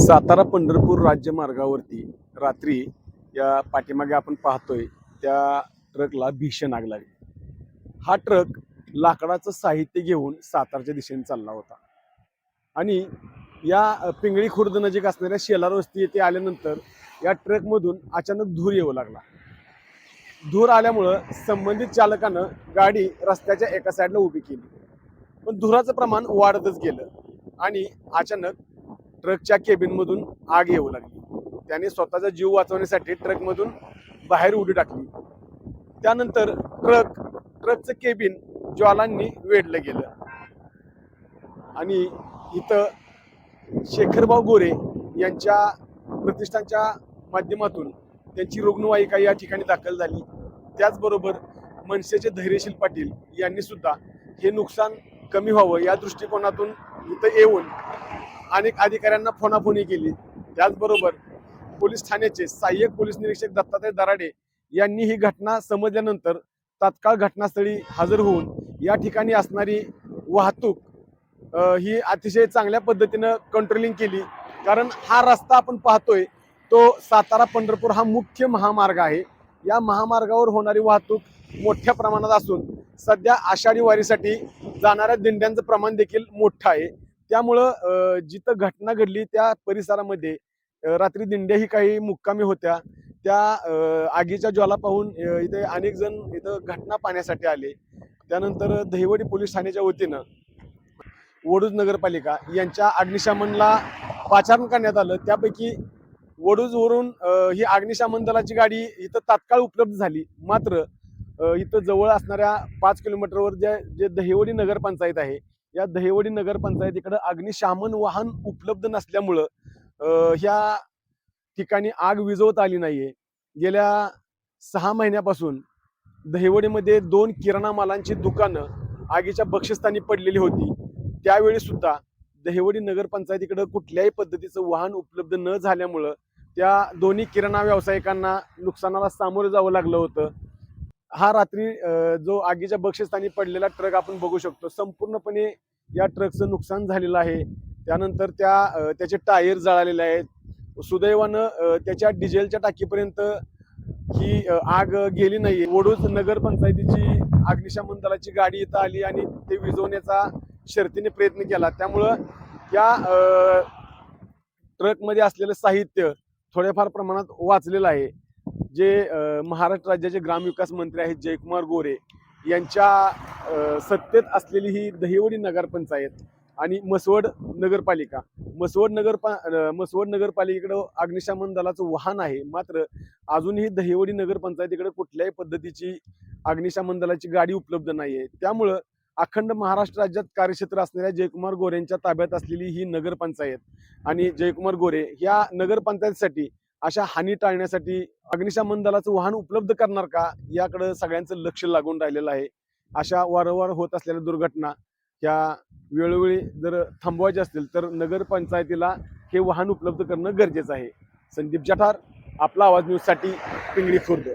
सातारा पंढरपूर राज्यमार्गावरती रात्री या पाठीमागे आपण पाहतोय त्या ट्रकला भीषण आग लागली. हा ट्रक लाकडाचं साहित्य घेऊन सातारच्या दिशेने चालला होता. आणि या पिंगळी खुर्द नजीक असणाऱ्या शेलार वस्ती येथे आल्यानंतर या ट्रकमधून अचानक धूर येऊ लागला. धूर आल्यामुळं संबंधित चालकानं गाडी रस्त्याच्या एका साईडला उभी केली. पण धुराचं प्रमाण वाढतच गेलं आणि अचानक ट्रकच्या केबिनमधून आग येऊ लागली. त्याने स्वतःचा जीव वाचवण्यासाठी ट्रकमधून बाहेर उडी टाकली. त्यानंतर ट्रक ट्रकचं केबिन ज्वालांनी वेढलं गेलं. आणि इथं शेखरभाऊ गोरे यांच्या प्रतिष्ठानच्या माध्यमातून त्यांची रुग्णवाहिका या ठिकाणी दाखल झाली. त्याचबरोबर मनसेचे धैर्यशील पाटील यांनी सुद्धा हे नुकसान कमी व्हावं या दृष्टिकोनातून इथं येऊन अनेक अधिकाऱ्यांना फोनाफोनी केली. त्याचबरोबर पोलीस ठाण्याचे सहाय्यक पोलीस निरीक्षक दत्तात्रय दराडे यांनी ही घटना समजल्यानंतर तात्काळ घटनास्थळी हजर होऊन या ठिकाणी असणारी वाहतूक ही अतिशय चांगल्या पद्धतीनं कंट्रोलिंग केली. कारण हा रस्ता आपण पाहतोय तो सातारा पंढरपूर हा मुख्य महामार्ग आहे. या महामार्गावर होणारी वाहतूक मोठ्या प्रमाणात असून सध्या आषाढी वारीसाठी जाणाऱ्या दिंड्यांचं प्रमाण देखील मोठं आहे. त्यामुळं जिथं घटना घडली त्या परिसरामध्ये रात्री दिंड्याही काही मुक्कामी होत्या. त्या आगीच्या ज्वाला पाहून इथे अनेक जण इथं घटना पाहण्यासाठी आले. त्यानंतर दहिवडी पोलीस ठाण्याच्या वतीनं वडूज नगरपालिका यांच्या अग्निशमनला पाचारण करण्यात आलं. त्यापैकी वडूजवरून ही अग्निशमन दलाची गाडी इथं तात्काळ उपलब्ध झाली. मात्र इथं जवळ असणाऱ्या पाच किलोमीटरवर जे जे दहिवडी नगरपंचायत आहे या दहिवडी नगरपंचायतीकडे अग्निशामन वाहन उपलब्ध नसल्यामुळं ह्या ठिकाणी आग विझवता आली नाहीये. गेल्या सहा महिन्यापासून दहिवडीमध्ये दोन किराणा मालांची दुकानं आगीच्या बक्षस्थानी पडलेली होती. त्यावेळी सुद्धा दहिवडी नगरपंचायतीकडे कुठल्याही पद्धतीचं वाहन उपलब्ध न झाल्यामुळं त्या दोन्ही किराणा व्यावसायिकांना नुकसानाला सामोरं जावं लागलं होतं. हा रात्री जो आगीच्या बक्षस्थानी पडलेला ट्रक आपण बघू शकतो. संपूर्णपणे या ट्रकचं नुकसान झालेलं आहे. त्यानंतर त्या त्याचे टायर जळालेले आहेत. सुदैवानं त्याच्या डिझेलच्या टाकीपर्यंत ही आग गेली नाही वडूज नगरपंचायतीची अग्निशमन दलाची गाडी इथं आली आणि ते विझवण्याचा शर्तीने प्रयत्न केला. त्यामुळं या ट्रकमध्ये असलेलं साहित्य थोड्याफार प्रमाणात वाचलेलं आहे. जे महाराष्ट्र राज्याचे ग्रामविकास मंत्री आहेत जयकुमार गोरे यांच्या सत्तेत असलेली ही दहिवडी नगरपंचायत आणि मसवड नगरपालिका. मसवड नगरपा मसवड नगरपालिकेकडं अग्निशमन दलाचं वाहन आहे. मात्र अजूनही दहिवडी नगरपंचायतीकडे कुठल्याही पद्धतीची अग्निशमन दलाची गाडी उपलब्ध नाही आहे त्यामुळं अखंड महाराष्ट्र राज्यात कार्यक्षेत्र असणाऱ्या जयकुमार गोरे यांच्या ताब्यात असलेली ही नगरपंचायत आणि जयकुमार गोरे या नगरपंचायतीसाठी अशा हानी टाळण्यासाठी अग्निशमन दलाचं वाहन उपलब्ध करणार का? याकडे सगळ्यांचं लक्ष लागून राहिलेलं आहे. अशा वारंवार होत असलेल्या दुर्घटना ह्या वेळोवेळी जर थांबवायच्या असतील तर नगरपंचायतीला हे वाहन उपलब्ध करणं गरजेचं आहे. संदीप जठार आपला आवाज न्यूजसाठी पिंगळी खुर्द.